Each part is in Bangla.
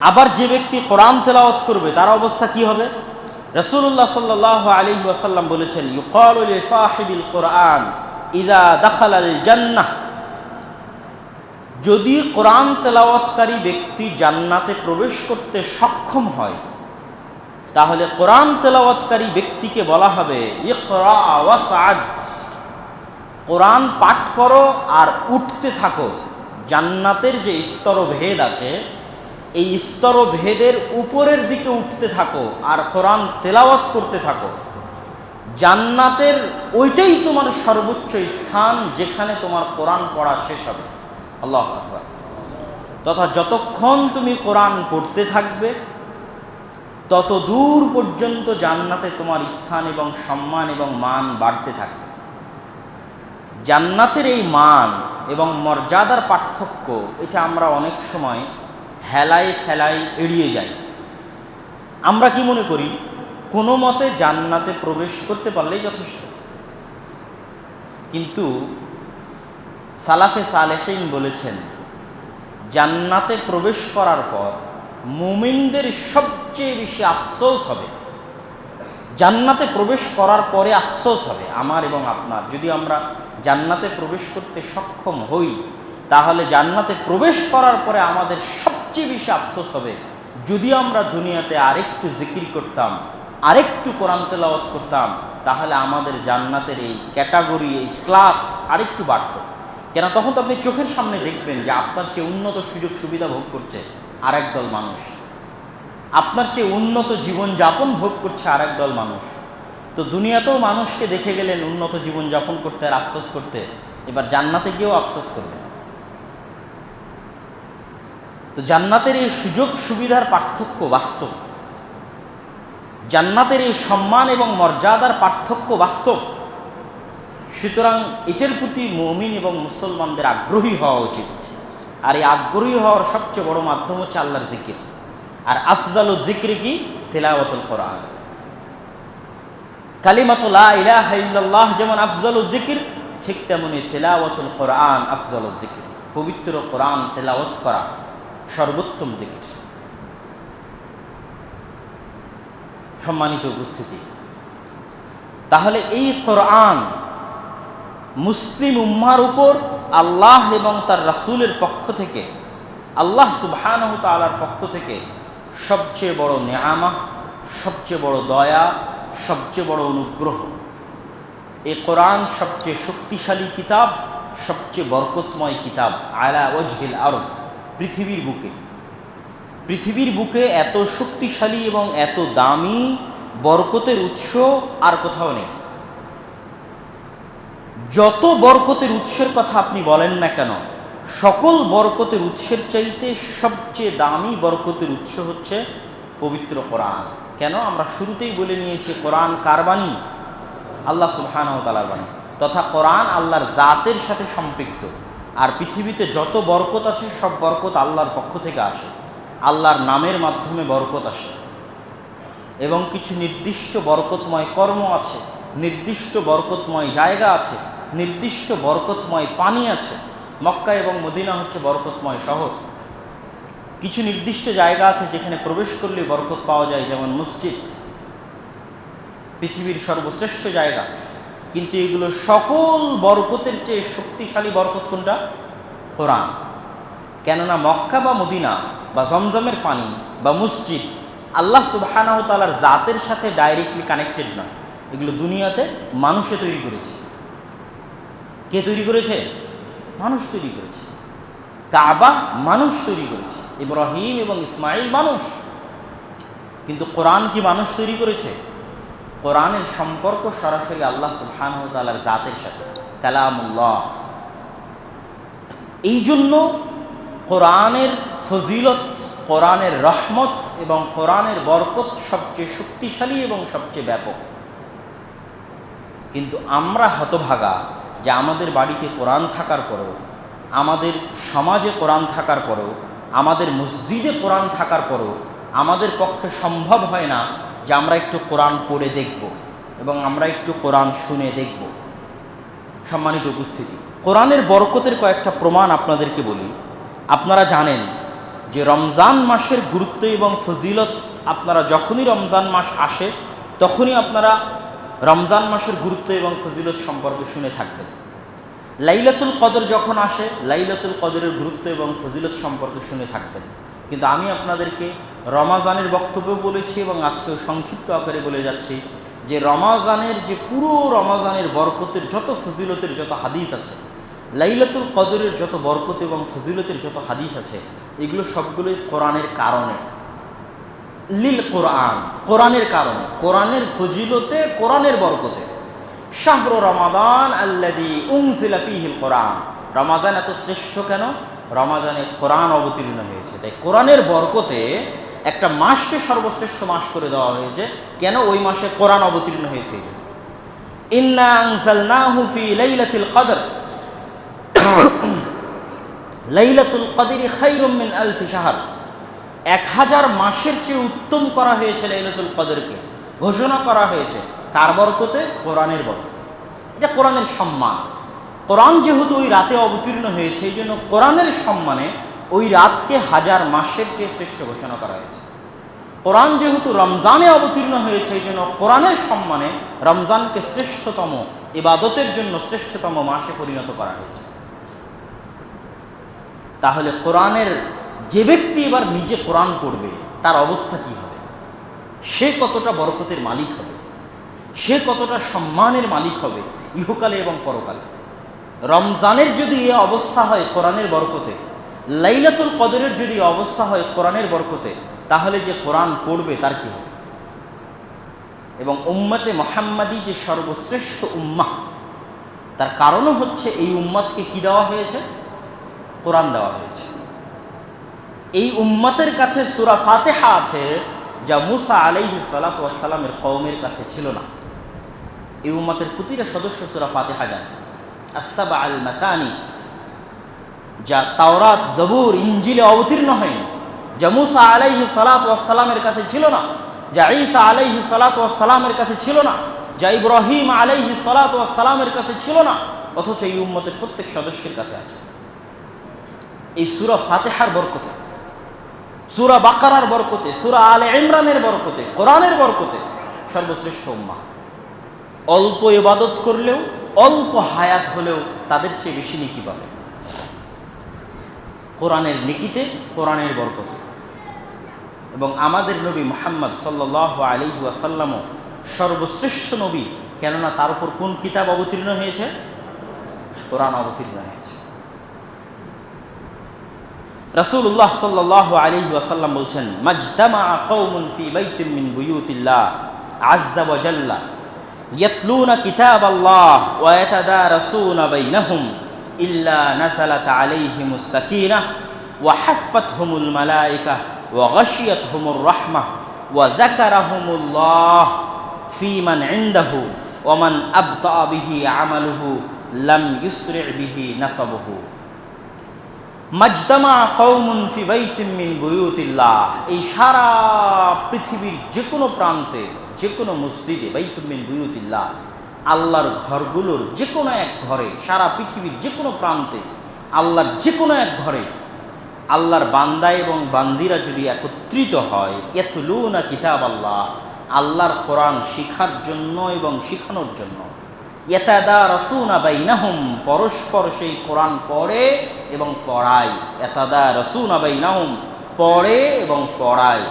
আবার যে ব্যক্তি কোরআন তেলাওয়াত করবে, তার অবস্থা কি হবে? রসুল্লাহ সাল্লাহ আলী ওয়াসাল্লাম বলেছেন কোরআন ইদা দাখাল আল জান্নাহ। যদি কোরআন তেলাওয়াতকারী ব্যক্তি জান্নাতে প্রবেশ করতে সক্ষম হয়, তাহলে কোরআন তেলাওয়াতকারী ব্যক্তিকে বলা হবে, ইকরা ওয়াসাদ কোরআন পাঠ করো আর উঠতে থাকো। জান্নাতের যে স্তরভেদ আছে এই স্তরভেদের উপরের দিকে উঠতে থাকো আর কোরআন তেলাওয়াত করতে থাকো। জান্নাতের ওইটাই তোমার সর্বোচ্চ স্থান যেখানে তোমার কোরআন পড়া শেষ হবে। আল্লাহ তথা যতক্ষণ তুমি কোরআন পড়তে থাকবে তত দূর পর্যন্ত জান্নাতে তোমার স্থান এবং সম্মান এবং মান বাড়তে থাকবে। জান্নাতের এই মান এবং মর্যাদার পার্থক্য, এটা আমরা অনেক সময় হেলায় ফেলায় এড়িয়ে যাই আমরা কি মনে করি, কোনো মতে জান্নাতে প্রবেশ করতে পারলেই যথেষ্ট। কিন্তু সালাফে সালেহিন বলেছেন, জান্নাতে প্রবেশ করার পর মুমিনদের সবচেয়ে বেশি আফসোস হবে। জান্নাতে প্রবেশ করার পরে আফসোস হবে আমার এবং আপনার। যদি আমরা জান্নাতে প্রবেশ করতে সক্ষম হই, তাহলে জান্নাতে প্রবেশ করার পরে আমাদের সবচেয়ে বেশি আফসোস হবে যদি আমরা দুনিয়াতে আরেকটু জিকির করতাম, আরেকটু কোরআন তেলাওয়াত করতাম, তাহলে আমাদের জান্নাতের এই ক্যাটাগরি, এই ক্লাস আরেকটু বাড়ত। কেন তখন তো আপনি চোখের সামনে দেখবেন যে আপনার চেয়ে উন্নত সুযোগ সুবিধা ভোগ করছে আরেক দল মানুষ। আপনার চেয়ে উন্নত জীবন যাপন ভোগ করছে আরেক দল মানুষ। তো দুনিয়াতেও মানুষকে দেখে গেলেন উন্নত জীবন যাপন করতে আর আফসোস করতে, এবার জান্নাতে গিয়েও আফসোস করবেন। তো জান্নাতের এই সুযোগ সুবিধার পার্থক্য বাস্তব। জান্নাতের এই সম্মান এবং মর্যাদার পার্থক্য বাস্তব। সুতরাং এটার প্রতি মমিন এবং মুসলমানদের আগ্রহী হওয়া উচিত। আর এই আগ্রহী হওয়ার সবচেয়ে বড় মাধ্যম হচ্ছে আল্লাহর জিকির। আর আফজাল জিক্রি কি? তেলাওয়াতুল কোরআন। কালিমাতুল্লাহ ইলাহা ইল্লাল্লাহ যেমন আফজাল জিকির, ঠিক তেমনি তেলাওয়াতুল কোরআন আফজাল জিকির। পবিত্র কোরআন তেলাওয়াত করা। সর্বোত্তম জিকির। সম্মানিত উপস্থিতি। তাহলে এই কোরআন মুসলিম উম্মার উপর আল্লাহ এবং তার রাসুলের পক্ষ থেকে, আল্লাহ সুবহানহ তালার পক্ষ থেকে সবচেয়ে বড় নেয়ামা, সবচেয়ে বড় দয়া, সবচেয়ে বড় অনুগ্রহ। এ কোরআন সবচেয়ে শক্তিশালী কিতাব, সবচেয়ে বরকতময় কিতাব, আলা ওজহিল আরজ। পৃথিবীর বুকে। পৃথিবীর বুকে এত শক্তিশালী এবং এত দামি বরকতের উৎস আর কোথাও নেই। যত বরকতের উৎসের কথা আপনি বলেন না কেন, সকল বরকতের উৎসের চাইতে সবচেয়ে দামি বরকতের উৎস হচ্ছে পবিত্র কোরআন। কেন? আমরা শুরুতেই বলে নিয়েছি, কোরআন কার বাণী? আল্লাহ সুবহান তালার বাণী। তথা কোরআন আল্লাহর জাতের সাথে সম্পৃক্ত। আর পৃথিবীতে যত বরকত আছে, সব বরকত আল্লাহর পক্ষ থেকে আসে। আল্লাহর নামের মাধ্যমে বরকত আসে। এবং কিছু নির্দিষ্ট বরকতময় কর্ম আছে, নির্দিষ্ট বরকতময় জায়গা আছে, নির্দিষ্ট বরকতময় পানি আছে। মক্কা এবং মদিনা হচ্ছে বরকতময় শহর। কিছু নির্দিষ্ট জায়গা আছে যেখানে প্রবেশ করলে বরকত পাওয়া যায়, যেমন মসজিদ। পৃথিবীর সর্বশ্রেষ্ঠ জায়গা। কিন্তু এগুলো সকল বরকতের চেয়ে শক্তিশালী বরকত কোনটা? কোরআন। কেননা মক্কা বা মদিনা বা জমজমের পানি বা মসজিদ আল্লাহ সুবাহানাহ তালার জাতের সাথে ডাইরেক্টলি কানেক্টেড নয়। এগুলো দুনিয়াতে মানুষে তৈরি করেছে। কে তৈরি করেছে? মানুষ তৈরি করেছে। কাবা মানুষ তৈরি করেছে। ইব্রাহিম এবং ইসমাইল মানুষ। কিন্তু কোরআন কি মানুষ তৈরি করেছে? কোরআনের সম্পর্ক সরাসরি আল্লাহ সুবহান তালার জাতের সাথে। কালামুল্লাহ। এই জন্য কোরআনের ফজিলত, কোরআনের রহমত এবং কোরআনের বরকত সবচেয়ে শক্তিশালী এবং সবচেয়ে ব্যাপক। কিন্তু আমরা হতভাগা যে আমাদের বাড়িতে কোরআন থাকার পরেও, আমাদের সমাজে কোরআন থাকার পরেও, আমাদের মসজিদে কোরআন থাকার পরেও, আমাদের পক্ষে সম্ভব হয় না যে আমরা একটু কোরআন পড়ে দেখব এবং আমরা একটু কোরআন শুনে দেখব। সম্মানিত উপস্থিতি। কোরআনের বরকতের কয়েকটা প্রমাণ আপনাদেরকে বলি। আপনারা জানেন যে রমজান মাসের গুরুত্ব এবং ফজিলত আপনারা যখনই রমজান মাস আসে, তখনই আপনারা রমজান মাসের গুরুত্ব এবং ফজিলত সম্পর্কে শুনে থাকবেন। লাইলাতুল কদর যখন আসে, লাইলাতুল কদরের গুরুত্ব এবং ফজিলত সম্পর্কে শুনে থাকবেন। কিন্তু আমি আপনাদেরকে রমাজানের বক্তব্য বলেছি এবং আজকেও সংক্ষিপ্ত আকারে বলে যাচ্ছি যে রমাজানের যে পুরো রমাজানের বরকতের যত ফজিলতের যত হাদিস আছে, লাইলাতুল কদরের যত বরকত এবং ফজিলতের যত হাদিস আছে, এগুলো সবগুলোই কোরআনের কারণে। লিল কোরআন, কোরআনের কারণে। কোরআনের ফজিলতে, কোরআনের বরকতে। শাহর রমাদান আল্লাদি উংসিলা ফিহিল কোরআন। রমাজান এত শ্রেষ্ঠ কেন? রমাজানে কোরআন অবতীর্ণ হয়েছে। তাই কোরআনের বরকতে একটা মাসকে সর্বশ্রেষ্ঠ মাস করে দেওয়া হয়েছে। কেন? ওই মাসে কোরআন অবতীর্ণ হয়েছে এই জন্য। লাইলাতুল কদর। লাইলাতুল কদরি খাইরুম মিন আলফি শাহর। এক হাজার মাসের চেয়ে উত্তম করা হয়েছে লাইলাতুল কদরকে। ঘোষণা করা হয়েছে। কার বরকতে? কোরআনের বরকতে। এটা কোরআনের সম্মান। কোরআন যেহেতু ওই রাতে অবতীর্ণ হয়েছে, এই জন্য কোরআনের সম্মানে ওই রাতকে হাজার মাসের চেয়ে শ্রেষ্ঠ ঘোষণা করা হয়েছে। কোরআন যেহেতু রমজানে অবতীর্ণ হয়েছে, এই জন্য কোরআনের সম্মানে রমজানকে শ্রেষ্ঠতম, ইবাদতের জন্য শ্রেষ্ঠতম মাসে পরিণত করা হয়েছে। তাহলে কোরআনের যে ব্যক্তি এবার নিজে কোরআন পড়বে, তার অবস্থা কি হবে? সে কতটা বরকতের মালিক হবে? সে কতটা সম্মানের মালিক হবে ইহকালে এবং পরকালে? রমজানের যদি এ অবস্থা হয়, কোরআনের বরকতে লাইলাতুল কদরের যদি অবস্থা হয় কোরআনের বরকতে, তাহলে যে কোরআন পড়বে তার কি হবে? এবং উম্মতে মোহাম্মদী যে সর্বশ্রেষ্ঠ উম্মাহ, তার কারণও হচ্ছে এই উম্মতকে কি দেওয়া হয়েছে? কোরআন দেওয়া হয়েছে। এই উম্মতের কাছে সুরা ফাতেহা আছে, যা মুসা আলাইহি সালাতামের কৌমের কাছে ছিল না। এই উম্মতের প্রতিটা সদস্য সুরা ফাতেহা জানে। আসাবা আল মাতানি যা তাওরাত, জবুর ইঞ্জিলে অবতীর্ণ হয়নি, যা মুসা আলাইহি সালাতামের কাছে ছিল না, যা ঈসা আলাইহি সালাতামের কাছে ছিল না, যা ইব্রাহিম আলাইহি সালাতামের কাছে ছিল না, অথচ এই উম্মতের প্রত্যেক সদস্যের কাছে আছে। এই সুরা ফাতেহার বরকতে, সুরা বাকারার বরকতে, সুরা আলে ইমরানের বরকতে, কোরআনের বরকতে সর্বশ্রেষ্ঠ উম্মা। অল্প ইবাদত করলেও, অল্প হায়াত হলেও তাদের চেয়ে বেশি নিকি পাবে। কোরআনের নিকিতে, কোরআনের বরকতে। এবং আমাদের নবী মোহাম্মদ সাল্লাহ আলী ওয়াসাল্লামও সর্বশ্রেষ্ঠ নবী, কেননা তার উপর কোন কিতাব অবতীর্ণ হয়েছে? কোরআন অবতীর্ণ হয়েছে। রাসূলুল্লাহ সাল্লাল্লাহু আলাইহি ওয়াসাল্লাম বলছেন মাজতামা কওমুন ফি বাইতিন মিন বুয়ুতিল্লাহ আযজা ওয়া বাইনাহুম। ইল্লা নাযালাত আলাইহিমুস সাকিনাহ ওয়া হাফফাতহুমুল মালায়েকা ওয়া গাশিয়াতহুমুর রাহমাহ ওয়া যাকারাহুমুল্লাহ ফি মান ইনদাহু ওয়া মান আবতা বিহি আমালুহু লাম ইউসরি বিহি নাসাবুহু। মাজদামা কৌমুন ফি বাইতিন মিন বুয়ুতিল্লাহ। এই সারা পৃথিবীর যে কোনো প্রান্তে যে কোনো মসজিদে বাইতুম মিন বুয়ুতিল্লাহ। আল্লাহর ঘরগুলোর যে কোনো এক ঘরে, সারা পৃথিবীর যে কোনো প্রান্তে আল্লাহর যে কোনো এক ঘরে আল্লাহর বান্দা এবং বান্দিরা যদি একত্রিত হয় এত লু এতলুনা কিতাব আল্লাহ আল্লাহর কোরআন শিখার জন্য এবং শিখানোর জন্য। এতাদা রসুনা বাইনাহুম, পরস্পর সেই কোরআন পড়ে এবং পড়ায়। এতাদা রসুনা বাইনাহুম, পড়ে এবং পড়ায়।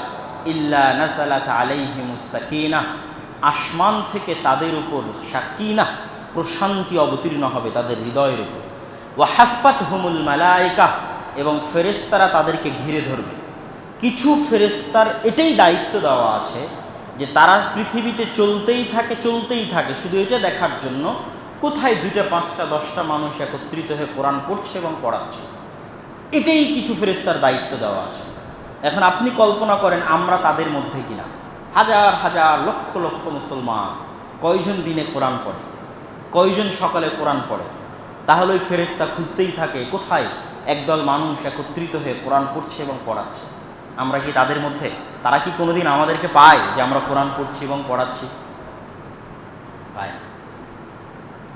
ইল্লা নাজালাত আলাইহিমুস সাকিনা। আসমান থেকে তাদের উপর সাকিনা প্রশান্তি অবতীর্ণ হবে তাদের হৃদয়ের উপর। ও হাফাত হুমুল মালায়িকা, এবং ফেরেস্তারা তাদেরকে ঘিরে ধরবে। কিছু ফেরেস্তার এটাই দায়িত্ব দেওয়া আছে যে তারা পৃথিবীতে চলতেই থাকে চলতেই থাকে। শুধু এটা দেখার জন্য কোথায় দুইটা, পাঁচটা, দশটা মানুষ একত্রিত হয়ে কোরআন পড়ছে এবং পড়াচ্ছে। এটাই কিছু ফেরেস্তার দায়িত্ব দেওয়া আছে। এখন আপনি কল্পনা করেন, আমরা তাদের মধ্যে কিনা। হাজার হাজার লক্ষ লক্ষ মুসলমান কয়জন দিনে কোরআন পড়ে? কয়জন সকালে কোরআন পড়ে? তাহলে ওই ফেরেস্তা খুঁজতেই থাকে, কোথায়? একদল মানুষ একত্রিত হয়ে কোরআন পড়ছে এবং পড়াচ্ছে। আমরা কি তাদের মধ্যে? তারা কি কোনোদিন আমাদেরকে পায় যে আমরা কোরআন পড়ছি এবং পড়াচ্ছি? পায় না।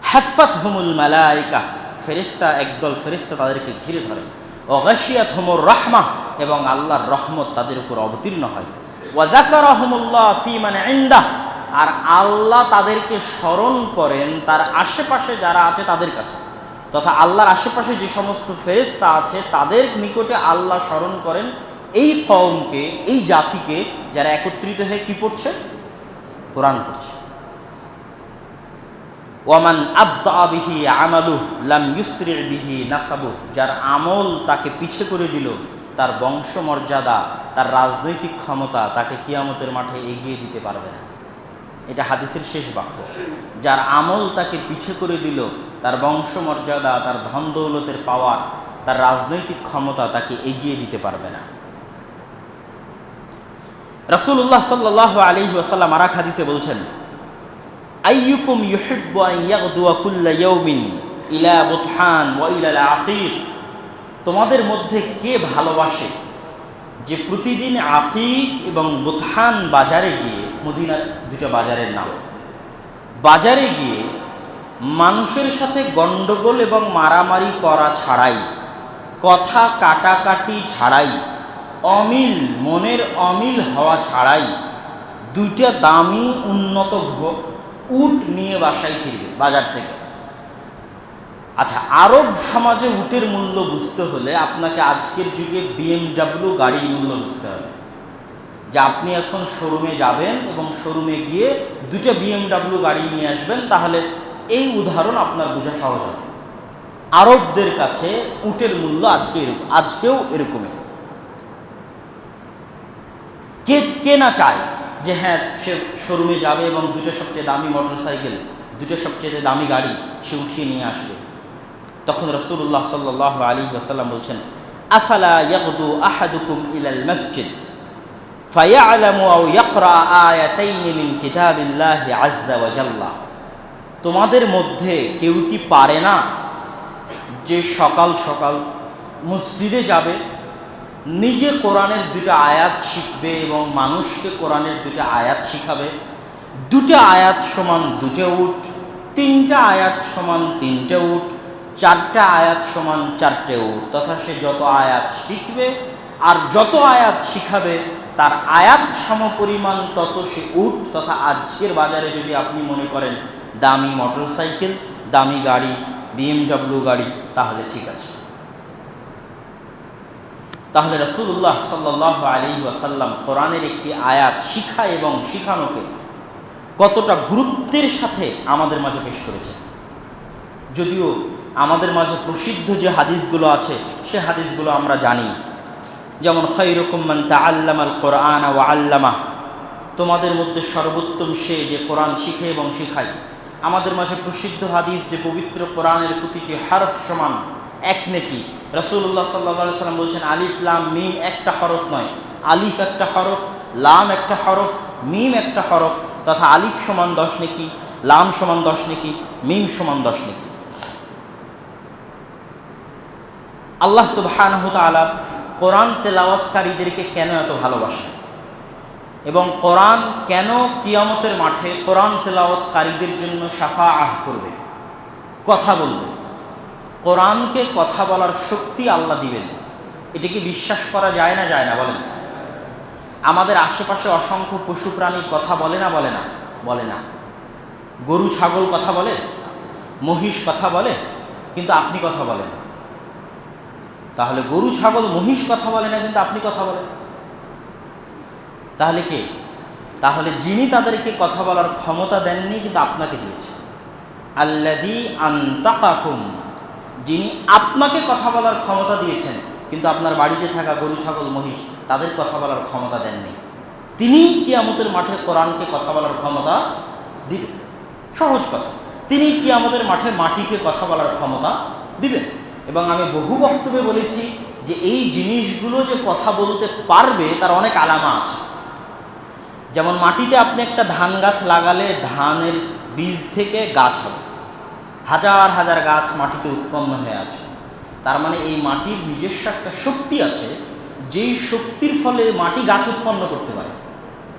হাফাত হুমুল মালাইকা। ফেরিস্তা একদল ফেরিস্তা তাদেরকে ঘিরে ধরে। অগাশিয়াত হুমুর রহমা এবং আল্লাহর রহমত তাদের উপর অবতীর্ণ হয়। ওয়াজাকার ফি মানে আর আল্লাহ তাদেরকে স্মরণ করেন তার আশেপাশে যারা আছে তাদের কাছে। তথা আল্লাহর আশেপাশে যে সমস্ত ফেরেস্তা আছে তাদের নিকটে আল্লাহ স্মরণ করেন এই কওমকে, এই জাতিকে যারা একত্রিত হয়ে কি পড়ছে? কোরআন পড়ছে। ওয়ামান আব্দা বিহি আমালু লাম ইউসরি বিহি নাসাবু যার আমল তাকে পিছে করে দিল। তার বংশমর্যাদা, তার রাজনৈতিক ক্ষমতা তাকে কিয়ামতের মাঠে এগিয়ে দিতে পারবে না। এটা হাদিসের শেষ বাক্য। যার আমল তাকে পিছে করে দিল, তার বংশমর্যাদা, তার ধন দৌলতের পাওয়ার, তার রাজনৈতিক ক্ষমতা তাকে এগিয়ে দিতে পারবে না। রসুল্লাহ সাল্লাহ আলী ওয়াসাল্লাম আরাক হাদিসে বলছেন, আইয়ুকুম ইউহিব্বু আন ইলা বুতহান ওয়া ইলা আকিক তোমাদের মধ্যে কে ভালোবাসে? যে প্রতিদিন আতিক এবং বুতহান বাজারে গিয়ে, মদিনার দুটো বাজারের নাম, বাজারে গিয়ে মানুষের সাথে গণ্ডগোল এবং মারামারি করা ছাড়াই, কথা কাটাকাটি ছাড়াই, অমিল, মনের অমিল হওয়া ছাড়াই দুইটা দামি উন্নত উট নিয়ে বাসায় ফিরবে বাজার থেকে। আচ্ছা আরব সমাজে উটের মূল্য বুঝতে হলে আপনাকে আজকের যুগে বিএমডাব্লিউ গাড়ির মূল্য বুঝতে হবে। যে আপনি এখন শোরুমে যাবেন এবং শোরুমে গিয়ে দুটো বিএমডাব্লিউ গাড়ি নিয়ে আসবেন, তাহলে এই উদাহরণ আপনার বোঝা সহজ হবে। আরবদের কাছে উটের মূল্য আজকে এরকম, আজকেও এরকমই। কে কে না চায় যে হ্যাঁ সে শোরুমে যাবে এবং দুটো সবচেয়ে দামি মোটরসাইকেল দুটো সবচেয়ে দামি গাড়ি সে উঠিয়ে নিয়ে আসবে? তখন রসুল্লাহ সাল্লাহ আলী ওসাল্লাম বলছেন আফালা ইয়াকদু আহাদুকুম ইলাল মসজিদ فيعلم أو يقرأ آيتين من كتاب الله عز وجل তোমাদের মধ্যে কেউ কি পারে না যে সকাল সকাল মসজিদে যাবে নিজে কোরআনের দুটো আয়াত শিখবে এবং মানুষকে কোরআনের দুটো আয়াত শিখাবে দুটো আয়াত সমান দুটো উট তিনটা আয়াত সমান তিনটে উট চারটা আয়াত সমান চারটে উট তথা সে যত আয়াত শিখবে আর যত আয়াত শিখাবে, তার আয়াত সমপরিমাণ তত সে উট তথা আজকের বাজারে যদি আপনি মনে করেন দামি মোটরসাইকেল, দামি গাড়ি, বিএমডাব্লিউ গাড়ি, তাহলে ঠিক আছে। তাহলে রসুল্লাহ সাল্লাহ আলী ওয়াসাল্লাম কোরআনের একটি আয়াত শিখা এবং শিখানোকে কতটা গুরুত্বের সাথে আমাদের মাঝে পেশ করেছে যদিও আমাদের মাঝে প্রসিদ্ধ যে হাদিসগুলো আছে, সে হাদিসগুলো আমরা জানি। যেমন খৈরকুম্মান তা আল্লাম আল্লামাল কোরআন ও আল্লামা তোমাদের মধ্যে সর্বোত্তম সে যে কোরআন শিখে এবং শিখায়। আমাদের মাঝে প্রসিদ্ধ হাদিস যে পবিত্র কোরআনের প্রতিটি হারফ সমান এক নেকি। রসুল্লাহ সাল্লা সাল্লাম বলছেন, আলিফ, লাম, মিম একটা হরফ নয়। আলিফ একটা হরফ, লাম একটা হরফ, মিম একটা হরফ, তথা আলিফ সমান দশ নেকি, লাম সমান দশ নেকি, মিম সমান দশ নেকি। আল্লাহ তাআলা কোরআন তেলাওয়াতকারীদেরকে কেন এত ভালোবাসেন? এবং কোরআন কেন কিয়ামতের মাঠে কোরআন তেলাওয়াতকারীদের জন্য সাফা আহ করবে? কথা বলবে। কোরআনকে কথা বলার শক্তি আল্লাহ দিবেন। এটা কি বিশ্বাস করা যায় না যায় না বলেন? আমাদের আশেপাশে অসংখ্য পশু প্রাণী কথা বলে না বলে না? বলে না। গরু, ছাগল কথা বলে? মহিষ কথা বলে? কিন্তু আপনি কথা বলেন। তাহলে গরু, ছাগল, মহিষ কথা বলে না, কিন্তু আপনি কথা বলেন। তাহলে কে? তাহলে যিনি তাদেরকে কথা বলার ক্ষমতা দেননি, কিন্তু আপনাকে দিয়েছে। আল্লাদি আন্তাকাকুম, যিনি আপনাকে কথা বলার ক্ষমতা দিয়েছেন, কিন্তু আপনার বাড়িতে থাকা গরু, ছাগল, মহিষ, তাদের কথা বলার ক্ষমতা দেননি। তিনি কিয়ামতের মাঠে কোরআনকে কথা বলার ক্ষমতা দিবেন। সহজ কথা। তিনি কিয়ামতের মাঠে মাটিকে কথা বলার ক্ষমতা দিবেন। এবং আমি বহু বক্তব্যে বলেছি যে এই জিনিসগুলো যে কথা বলতে পারবে, তার অনেক আলামা আছে। যেমন মাটিতে আপনি একটা ধান গাছ লাগালে ধানের বীজ থেকে গাছ হবে। হাজার হাজার গাছ মাটিতে উৎপন্ন হয়ে আছে। তার মানে এই মাটির নিজস্ব একটা শক্তি আছে, যেই শক্তির ফলে মাটি গাছ উৎপন্ন করতে পারে।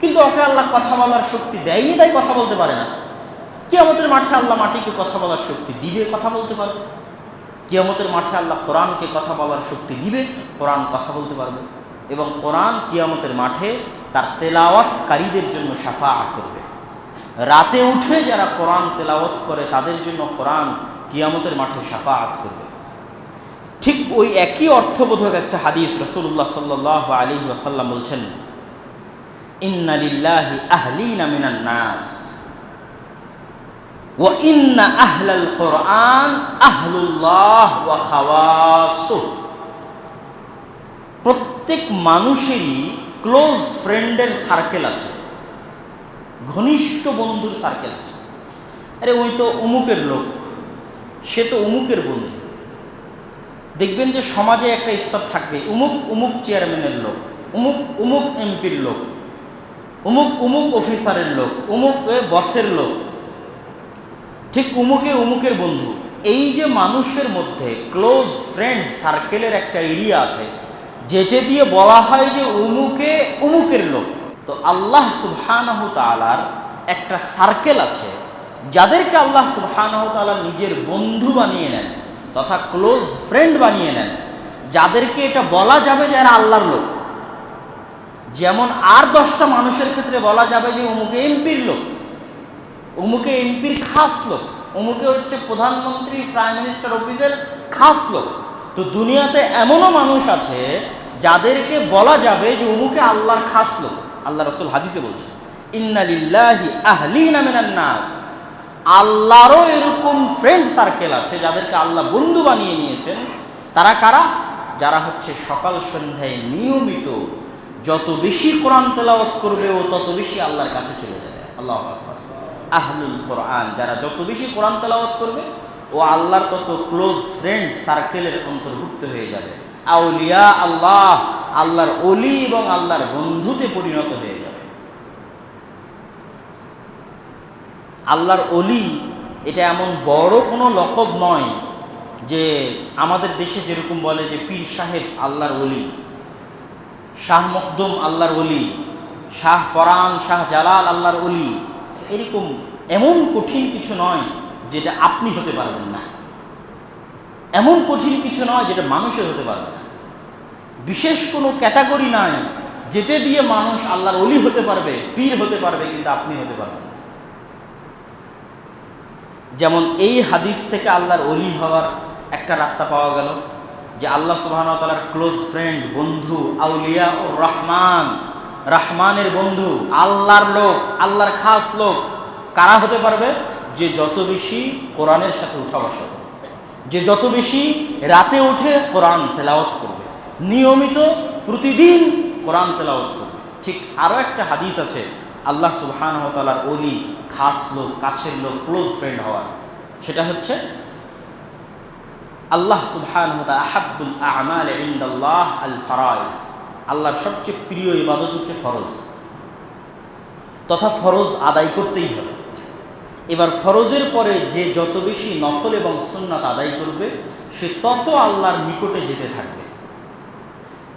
কিন্তু ওকে আল্লাহ কথা বলার শক্তি দেয়নি, তাই কথা বলতে পারে না। কে আমাদের মাঠে আল্লাহ মাটিকে কথা বলার শক্তি দিবে, কথা বলতে পারবে। কিয়ামতের মাঠে আল্লাহ কোরআনকে কথা বলার শক্তি দিবে, কোরআন কথা বলতে পারবে এবং কোরআন কিয়ামতের মাঠে তার তেলাওয়াতকারীদের জন্য সাফা করবে। রাতে উঠে যারা কোরআন তেলাওয়াত করে, তাদের জন্য কোরআন কিয়ামতের মাঠে সাফাআত করবে। ঠিক ওই একই অর্থবোধক একটা হাদিস রসুল্লাহ সাল্লাহ আলী ওয়াসাল্লাম বলছেন ইন্নালিল্লাহি আহলিনা মিনান নাস। ইন্না আহলাল কোরআন আহলুল্লাহ ওয়া খাওয়াসুহ প্রত্যেক মানুষেরই ক্লোজ ফ্রেন্ডের সার্কেল আছে। ঘনিষ্ঠ বন্ধুর সার্কেল আছে। আরে ওই তো অমুকের লোক। সে তো অমুকের বন্ধু। দেখবেন যে সমাজে একটা স্তর থাকবে। উমুক উমুক চেয়ারম্যানের লোক উমুক উমুক এমপির লোক উমুক উমুক অফিসারের লোক উমুক বসের লোক। ঠিক উমুকে উমুকের বন্ধু। এই যে মানুষের মধ্যে ক্লোজ ফ্রেন্ড সার্কেলের একটা এরিয়া আছে, যেটা দিয়ে বলা হয় যে উমুকে উমুকের লোক। তো আল্লাহ সুবহানাহ তালার একটা সার্কেল আছে, যাদেরকে আল্লাহ সুবহানাহ তালা নিজের বন্ধু বানিয়ে নেন তথা ক্লোজ ফ্রেন্ড বানিয়ে নেন, যাদেরকে এটা বলা যাবে যে এরা আল্লাহর লোক। যেমন আর দশটা মানুষের ক্ষেত্রে বলা যাবে যে অমুকে এমপির লোক। অমুকে এমপির খাস লোক অমুকে হচ্ছে প্রধানমন্ত্রী প্রাইম মিনিস্টার অফিসের খাস লোক। তো দুনিয়াতে এমনও মানুষ আছে যাদেরকে বলা যাবে যে অমুকে আল্লাহর খাস লোক। আল্লাহ রসুল হাদিসে বলছে ইন্নালিল্লাহি মিনান নাস। আল্লাহরও এরকম ফ্রেন্ড সার্কেল আছে যাদেরকে আল্লাহ বন্ধু বানিয়ে নিয়েছেন। তারা কারা? যারা হচ্ছে সকাল সন্ধ্যায় নিয়মিত যত বেশি কোরআন তেলাওয়াত করবে ও তত বেশি আল্লাহর কাছে চলে যাবে। আল্লাহ আকবার। আহলুল কোরআন, যারা যত বেশি কোরআন তেলাওয়াত করবে, ও আল্লাহর তত ক্লোজ ফ্রেন্ড সার্কেলের অন্তর্ভুক্ত হয়ে যাবে। আউলিয়া আল্লাহ, আল্লাহর অলি এবং আল্লাহর বন্ধুতে পরিণত হয়ে যাবে। আল্লাহর অলি এটা এমন বড় কোনো লকব নয় যে আমাদের দেশে যেরকম বলে যে পীর সাহেব আল্লাহর অলি শাহ মখদুম আল্লাহর অলি শাহ পরাণ শাহ জালাল আল্লাহর অলি এরকম এমন কঠিন কিছু নয় যেটা আপনি হতে পারবেন না। এমন কঠিন কিছু নয় যেটা মানুষের হতে পারবে না। বিশেষ কোনো ক্যাটাগরি নাই যেটা দিয়ে মানুষ আল্লাহর অলি হতে পারবে, পীর হতে পারবে, কিন্তু আপনি হতে পারবেন না। যেমন এই হাদিস থেকে আল্লাহর অলি হওয়ার একটা রাস্তা পাওয়া গেল যে আল্লাহ সুবাহতালার ক্লোজ ফ্রেন্ড, বন্ধু, আউলিয়া ও রহমান রহমানের বন্ধু, আল্লাহর লোক, আল্লাহর খাস লোক, কারা হতে পারবে? যে যত বেশি কোরআনের সাথে উঠা বসা করবে যে যত বেশি রাতে উঠে কোরআন তেলাওয়াত করবে, নিয়মিত প্রতিদিন কোরআন তেলাওয়াত করবে। ঠিক আরও একটা হাদিস আছে, আল্লাহ সুবহান তালার অলি খাস লোক, কাছের লোক, ক্লোজ ফ্রেন্ড হওয়ার। সেটা হচ্ছে, আল্লাহ সুবহান আহাবুল ইন্দাল্লাহ আল ফরাইজ আল্লাহর সবচেয়ে প্রিয় ইবাদত হচ্ছে ফরজ। তথা ফরজ আদায় করতেই হবে। এবার ফরজের পরে যে যত বেশি নফল এবং সুন্নাত আদায় করবে, সে তত আল্লাহর নিকটে যেতে থাকবে।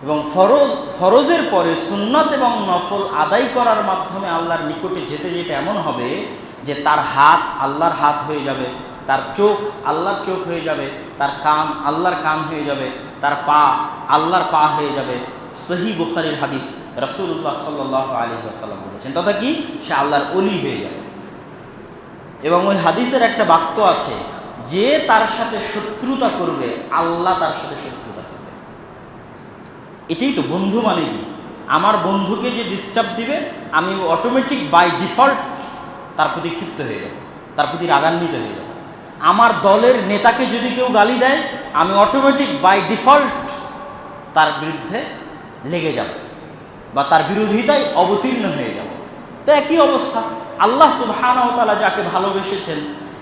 এবং ফরজ, ফরজের পরে সুন্নাত এবং নফল আদায় করার মাধ্যমে আল্লাহর নিকটে যেতে যেতে এমন হবে যে তার হাত আল্লাহর হাত হয়ে যাবে, তার চোখ আল্লাহর চোখ হয়ে যাবে, তার কান আল্লাহর কান হয়ে যাবে, তার পা আল্লাহর পা হয়ে যাবে সহি বুখারির হাদিস রসুল্লাহ সাল্লাহ আলী আসাল্লাম বলেছেন, তথা কি? সে আল্লাহর অলি হয়ে যাবে। এবং ওই হাদিসের একটা বাক্য আছে, যে তার সাথে শত্রুতা করবে, আল্লাহ তার সাথে শত্রুতা করবে। এটাই তো বন্ধু মানে কি? আমার বন্ধুকে যে ডিস্টার্ব দিবে, আমি অটোমেটিক বাই ডিফল্ট তার প্রতি ক্ষিপ্ত হয়ে যাব, তার প্রতি রাগান্বিত হয়ে যাব। আমার দলের নেতাকে যদি কেউ গালি দেয়, আমি অটোমেটিক বাই ডিফল্ট তার বিরুদ্ধে লেগে যাব। বা তার বিরোধিতায় অবতীর্ণ হয়ে যাব। তো একই অবস্থা। আল্লাহ সুবহানাহু যাকে ভালোবেসেছেন,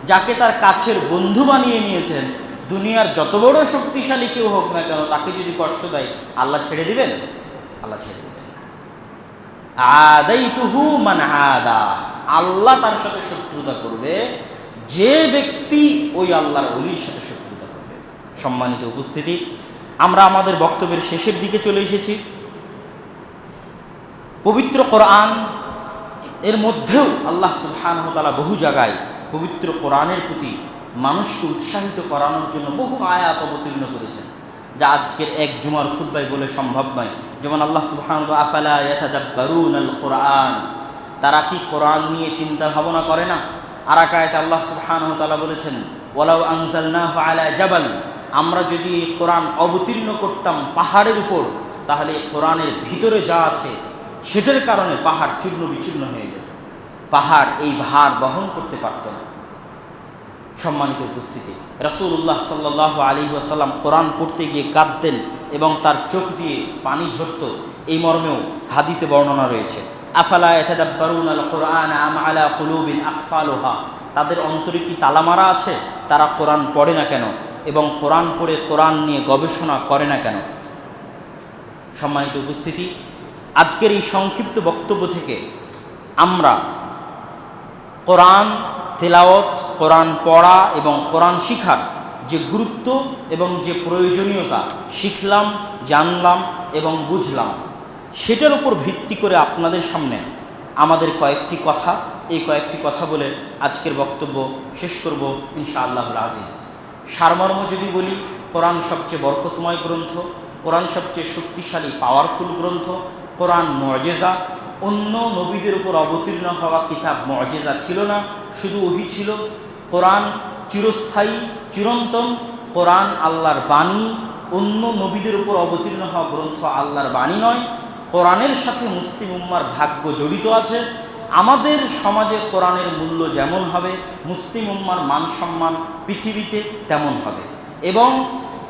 যাকে তার কাছের বন্ধু বানিয়ে নিয়েছেন, দুনিয়ার যত বড় শক্তিশালী কেউ হোক না কেন, তাকে যদি কষ্ট দেয়, আল্লাহ ছেড়ে দিবেন? আল্লাহ ছেড়ে দিবেন আদাই তুহু মান আদা। আল্লাহ তার সাথে শত্রুতা করবে। যে ব্যক্তি ওই আল্লাহর অলির সাথে শত্রুতা করবে। সম্মানিত উপস্থিতি। আমরা আমাদের বক্তব্যের শেষের দিকে চলে এসেছি। পবিত্র কোরআন, এর মধ্যেও আল্লাহ সুবহানহতালা বহু জায়গায় পবিত্র কোরআনের প্রতি মানুষকে উৎসাহিত করানোর জন্য বহু আয়াত অবতীর্ণ করেছেন। যা আজকের এক জুমার খুদ্ায় বলে সম্ভব নয়। যেমন আল্লাহ সুবহান আফালা আল কোরআন তারা কি কোরআন নিয়ে চিন্তা ভাবনা করে না? আর আকায়তে আল্লাহ সুবহান তাআলা বলেছেন, ওয়ালাউ আনজালনাহু আলা জাবাল। আমরা যদি এই কোরআন অবতীর্ণ করতাম পাহাড়ের উপর, তাহলে কোরআনের ভিতরে যা আছে, সেটার কারণে পাহাড় চূর্ণ বিচূর্ণ হয়ে যেত। পাহাড় এই ভার বহন করতে পারত না। সম্মানিত উপস্থিতি, রাসূলুল্লাহ সাল্লাহ আলী ওয়াসাল্লাম কোরআন পড়তে গিয়ে কাঁদতেন এবং তার চোখ দিয়ে পানি ঝরত। এই মর্মেও হাদিসে বর্ণনা রয়েছে, আফালা এতাদাব্বারুন আল কোরআন আম আলা কুলুবিন আকফালোহা? তাদের অন্তরে কি তালামারা আছে? তারা কোরআন পড়ে না কেন? এবং কোরআন পড়ে কোরআন নিয়ে গবেষণা করে না কেন? সম্মানিত উপস্থিতি, আজকের এই সংক্ষিপ্ত বক্তব্য থেকে আমরা কোরআন তেলাওয়াত, কোরআন পড়া এবং কোরআন শিখার যে গুরুত্ব এবং যে প্রয়োজনীয়তা শিখলাম, জানলাম এবং বুঝলাম, সেটার উপর ভিত্তি করে আপনাদের সামনে আমাদের কয়েকটি কথা, এই কয়েকটি কথা বলে আজকের বক্তব্য শেষ করব ইনশা আল্লাহুল আজিজ। সারমর্ম যদি বলি, কোরআন সবচেয়ে বরকতময় গ্রন্থ, কোরআন সবচেয়ে শক্তিশালী পাওয়ারফুল গ্রন্থ, কোরআন মর্জেজা অন্য নবীদের উপর অবতীর্ণ হওয়া কিতাব মর্জেজা ছিল না, শুধু ওহি ছিল। কোরআন চিরস্থায়ী, চিরন্তন, কোরআন আল্লাহর বাণী। অন্য নবীদের উপর অবতীর্ণ হওয়া গ্রন্থ আল্লাহর বাণী নয়। কোরআনের সাথে মুসলিম উম্মার ভাগ্য জড়িত আছে। আমাদের সমাজে কোরআনের মূল্য যেমন হবে, মুসলিম উম্মার মান সম্মান পৃথিবীতে তেমন হবে। এবং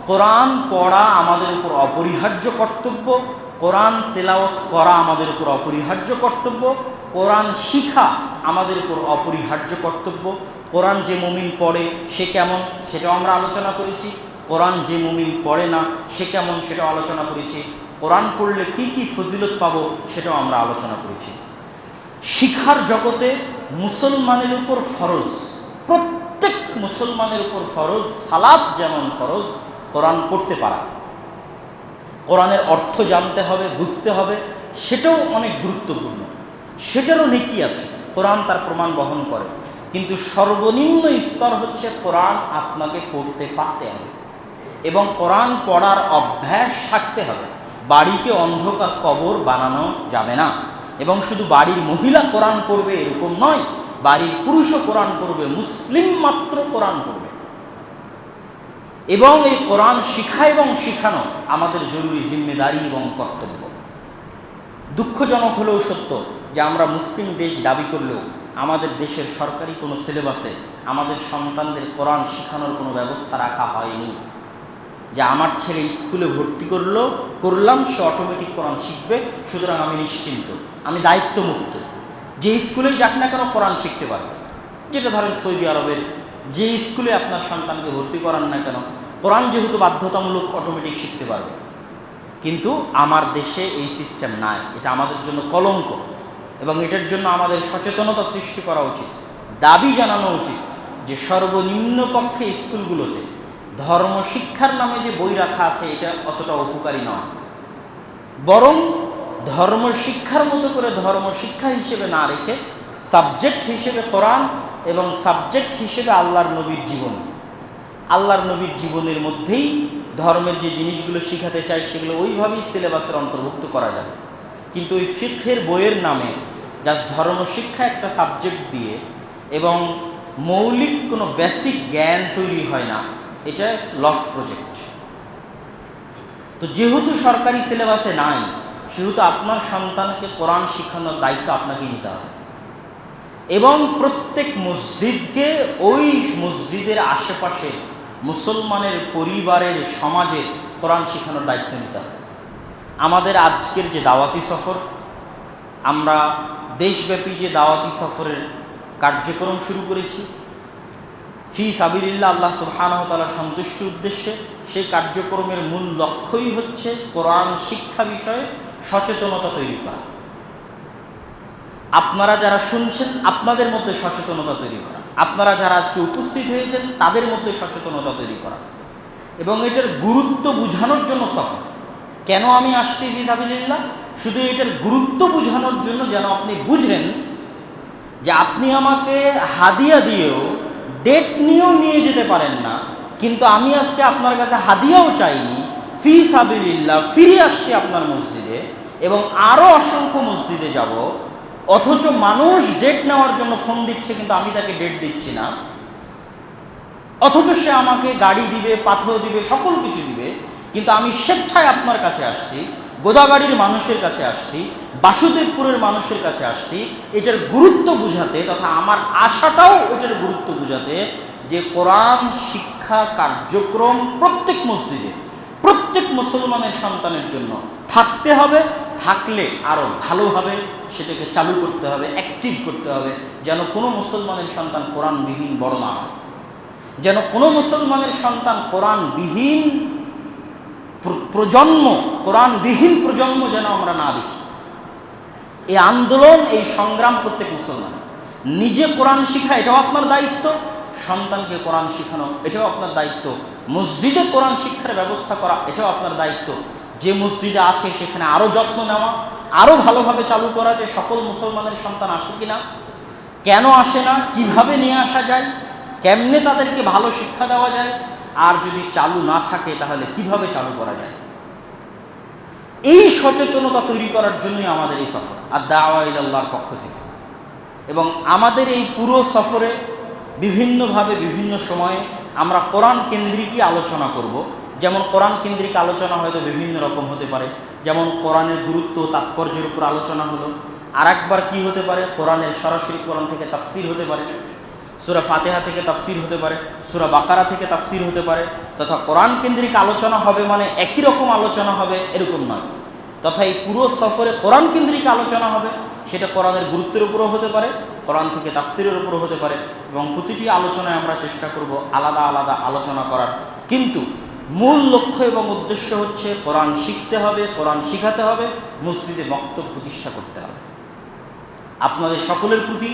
কোরআন পড়া আমাদের উপর অপরিহার্য কর্তব্য, কোরআন তেলাওয়াত করা আমাদের উপর অপরিহার্য কর্তব্য, কোরআন শিখা আমাদের উপর অপরিহার্য কর্তব্য। কোরআন যে মুমিন পড়ে সে কেমন সেটাও আমরা আলোচনা করেছি। কোরআন যে মুমিন পড়ে না সে কেমন সেটাও আলোচনা করেছি। কোরআন পড়লে কি কি ফজিলত পাবো সেটাও আমরা আলোচনা করেছি। শিখার জগতে মুসলমানের উপর ফরজ, প্রত্যেক মুসলমানের উপর ফরজ সালাদ যেমন ফরজ, কোরআন পড়তে পারা। কোরআনের অর্থ জানতে হবে, বুঝতে হবে, সেটাও অনেক গুরুত্বপূর্ণ। সেটারও নেকি আছে, কোরআন তার প্রমাণ বহন করে। কিন্তু সর্বনিম্ন স্তর হচ্ছে কোরআন আপনাকে পড়তে পারতে হবে। এবং কোরআন পড়ার অভ্যাস থাকতে হবে। বাড়িকে অন্ধকার কবর বানানো যাবে না। এবং শুধু বাড়ির মহিলা কোরআন পড়বে এরকম নয়, বাড়ির পুরুষও কোরআন পড়বে, মুসলিম মাত্র কোরআন পড়বে। এবং এই কোরআন শিখা এবং শিখানো আমাদের জরুরি জিম্মেদারি এবং কর্তব্য। দুঃখজনক হলেও সত্য যে আমরা মুসলিম দেশ দাবি করলেও আমাদের দেশের সরকারি কোনো সিলেবাসে আমাদের সন্তানদের কোরআন শেখানোর কোনো ব্যবস্থা রাখা হয়নি। যে আমার ছেলে স্কুলে ভর্তি করল, করলাম, সে অটোমেটিক কোরআন শিখবে, সুতরাং আমি নিশ্চিন্ত, আমি দায়িত্বমুক্ত। যে স্কুলেই যাক না কেন কোরআন শিখতে পারবে। যেটা ধরেন সৌদি আরবের, যে স্কুলে আপনার সন্তানকে ভর্তি করান না কেন, কোরআন যেহেতু বাধ্যতামূলক অটোমেটিক শিখতে পারবে। কিন্তু আমার দেশে এই সিস্টেম নাই, এটা আমাদের জন্য কলঙ্ক এবং এটার জন্য আমাদের সচেতনতা সৃষ্টি করা উচিত। দাবি জানানো উচিত যে সর্বনিম্ন পক্ষে স্কুলগুলোতে ধর্ম শিক্ষার নামে যে বই রাখা আছে, এটা অতটা উপকারী নয়। বরং ধর্ম শিক্ষার মতো করে ধর্ম শিক্ষা হিসেবে না রেখে সাবজেক্ট হিসেবে কোরআন এবং সাবজেক্ট হিসেবে আল্লাহর নবীর জীবন। আল্লাহর নবীর জীবনের মধ্যেই ধর্মের যে জিনিসগুলো শিখাতে চাই, সেগুলো ওইভাবেই সিলেবাসের অন্তর্ভুক্ত করা যাবে কিন্তু ওই শিক্ষের বইয়ের নামে জাস্ট ধর্ম শিক্ষা একটা সাবজেক্ট দিয়ে এবং মৌলিক কোনো বেসিক জ্ঞান তৈরি হয় না এটা একটা লস প্রজেক্ট তো যেহেতু সরকারি সিলেবাসে নাই, সেহেতু আপনার সন্তানকে কোরআন শিখানোর দায়িত্ব আপনাকে নিতে হবে। এবং প্রত্যেক মসজিদকে ওই মসজিদের আশেপাশে মুসলমানের পরিবারের সমাজে কোরআন শেখানোর দায়িত্ব নিতে হবে। আমাদের আজকের যে দাওয়াতি সফর, আমরা দেশব্যাপী যে দাওয়াতি সফরের কার্যক্রম শুরু করেছি ফি সাবিল্লা আল্লাহ সুবহানতালার সন্তুষ্টির উদ্দেশ্যে সেই কার্যক্রমের মূল লক্ষ্যই হচ্ছে কোরআন শিক্ষা বিষয়ে সচেতনতা তৈরি করা। আপনারা যারা শুনছেন, আপনাদের মধ্যে সচেতনতা তৈরি করা। আপনারা যারা আজকে উপস্থিত হয়েছেন, তাদের মধ্যে সচেতনতা তৈরি করা। এবং এটার গুরুত্ব বোঝানোর জন্য সফর কেন আমি আসছি ফিজাবিল্লা শুধু এটার গুরুত্ব বোঝানোর জন্য যেন আপনি বুঝেন যে আপনি আমাকে হাদিয়া দিয়েও ডেট নিয়েও নিয়ে যেতে পারেন না, কিন্তু আমি আজকে আপনার কাছে হাদিয়াও চাইনি, ফি সাবিলিল্লাহ ফিরে আসছি আপনার মসজিদে, এবং আরও অসংখ্য মসজিদে যাব, অথচ মানুষ ডেট নেওয়ার জন্য ফোন দিচ্ছে, কিন্তু আমি তাকে ডেট দিচ্ছি না। অথচ সে আমাকে গাড়ি দিবে, পাথর দিবে, সকল কিছু দিবে, কিন্তু আমি স্বেচ্ছায় আপনার কাছে আসছি, গোদাগাড়ির মানুষের কাছে আসছি বাসুদেবপুরের মানুষের কাছে আসছি, এটার গুরুত্ব বুঝাতে তথা আমার আশাটাও এটার গুরুত্ব বুঝাতে যে কোরআন শিক্ষা কার্যক্রম প্রত্যেক মসজিদে, প্রত্যেক মুসলমানের সন্তানের জন্য থাকতে হবে, থাকলে আরও ভালোভাবে সেটাকে চালু করতে হবে অ্যাক্টিভ করতে হবে, যেন কোনো মুসলমানের সন্তান কোরআনবিহীন বড় না হয়। যেন কোনো মুসলমানের সন্তান কোরআনবিহীন প্র- প্রজন্ম, কোরআনবিহীন প্রজন্ম যেন আমরা না দেখি। এই আন্দোলন, এই সংগ্রাম প্রত্যেক মুসলমান। নিজে কোরআন শিখা, এটাও আপনার দায়িত্ব। সন্তানকে কোরআন শেখানো, এটাও আপনার দায়িত্ব। মসজিদে কোরআন শিক্ষার ব্যবস্থা করা, এটাও আপনার দায়িত্ব। যে মসজিদে আছে, সেখানে আরও যত্ন নেওয়া আরও ভালোভাবে চালু করা যে সকল মুসলমানের সন্তান আসে কিনা, কেন আসে না, কীভাবে নিয়ে আসা যায়, কেমনে তাদেরকে ভালো শিক্ষা দেওয়া যায়, আর যদি চালু না থাকে, তাহলে কীভাবে চালু করা যায়? এই সচেতনতা তৈরি করার জন্যই আমাদের এই সফর, আর দাওয়া ইল্লাহর পক্ষ থেকে। এবং আমাদের এই পুরো সফরে বিভিন্নভাবে বিভিন্ন সময়ে আমরা কোরআন কেন্দ্রিকই আলোচনা করব। যেমন কোরআন কেন্দ্রিক আলোচনা হয়তো বিভিন্ন রকম হতে পারে। যেমন কোরআনের গুরুত্ব তাৎপর্যের উপর আলোচনা হলো। আর একবার কী হতে পারে? কোরআনের সরাসরি কোরআন থেকে তাফসির হতে পারে। সুরা ফাতেহা থেকে তাফসির হতে পারে, সুরা বাকারা থেকে তাফসির হতে পারে, তথা কোরআন কেন্দ্রিক আলোচনা হবে মানে একই রকম আলোচনা হবে এরকম নয়। তথা এই পুরো সফরে কোরআন কেন্দ্রিক আলোচনা হবে, সেটা কোরআনের গুরুত্বের উপরও হতে পারে, কোরআন থেকে তাফসিরের উপরও হতে পারে, এবং প্রতিটি আলোচনায় আমরা চেষ্টা করব আলাদা আলাদা আলোচনা করার। কিন্তু মূল লক্ষ্য এবং উদ্দেশ্য হচ্ছে কোরআন শিখতে হবে, কোরআন শিখাতে হবে, মসজিদে বক্তব্য প্রতিষ্ঠা করতে হবে। আপনাদের সকলের প্রতি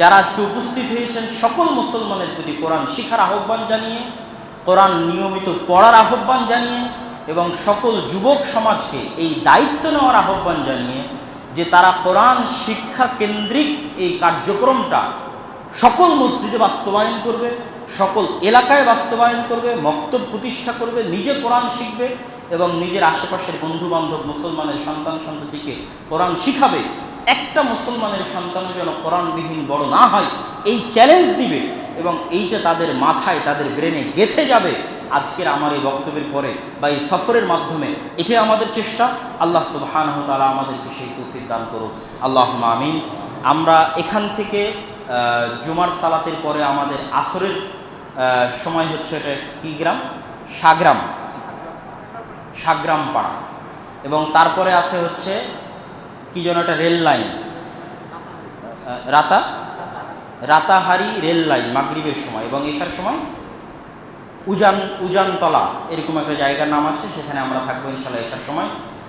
যারা আজকে উপস্থিত হয়েছেন সকল মুসলমানের প্রতি কোরআন শিখার আহ্বান জানিয়ে, কোরআন নিয়মিত পড়ার আহ্বান জানিয়ে এবং সকল যুবক সমাজকে এই দায়িত্ব নেওয়ার আহ্বান জানিয়ে যে তারা কোরআন শিক্ষা কেন্দ্রিক এই কার্যক্রমটা সকল মসজিদে বাস্তবায়ন করবে, সকল এলাকায় বাস্তবায়ন করবে, মক্তব প্রতিষ্ঠা করবে, নিজে কোরআন শিখবে এবং নিজের আশেপাশের বন্ধু বান্ধব মুসলমানের সন্তান সন্ততিকে কোরআন শিখাবে। একটা মুসলমানের সন্তানও যেন কোরআনবিহীন বড় না হয়, এই চ্যালেঞ্জ দিবে এবং এইটা তাদের মাথায়, তাদের ব্রেনে গেথে যাবে আজকের আমার এই বক্তব্যের পরে বা এই সফরের মাধ্যমে। এটাই আমাদের চেষ্টা। আল্লাহ সুবহান তালা আমাদেরকে সেই তৌফিক দান করুক। আল্লাহ আমিন। আমরা এখান থেকে জুমার সালাতের পরে আমাদের আসরের সময় হচ্ছে এটা কি গ্রাম? সাগ্রাম। সাগ্রাম পাড়া। এবং তারপরে আছে হচ্ছে কি যেন একটা রেল লাইন? রাতা? রাতাহারি রেল লাইন, মাগরিবের সময় এবং এসার সময়? উজান, উজানতলা, এরকম একটা জায়গার নাম আছে, সেখানে আমরা থাকব ইনশাল্লাহ এসার সময়।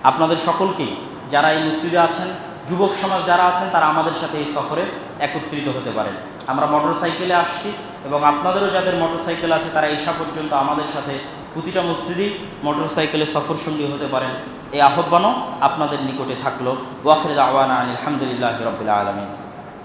আপনাদের সকলকেই যারা এই মসজিদে আছেন, যুবক সমাজ যারা আছেন, তারা আমাদের সাথে এই সফরে একত্রিত হতে পারেন। আমরা মোটর সাইকেলে আসছি এবং আপনাদেরও যাদের মোটর সাইকেল আছে, তারা এসা পর্যন্ত আমাদের সাথে প্রতিটা মসজিদই মোটর সাইকেলে সফর সঙ্গী হতে পারেন। এই আহ্বানও আপনাদের নিকটে থাকল। ওয়াফরিদ আওয়ানা আলহামদুলিল্লাহ রবিল্লা আলমিন।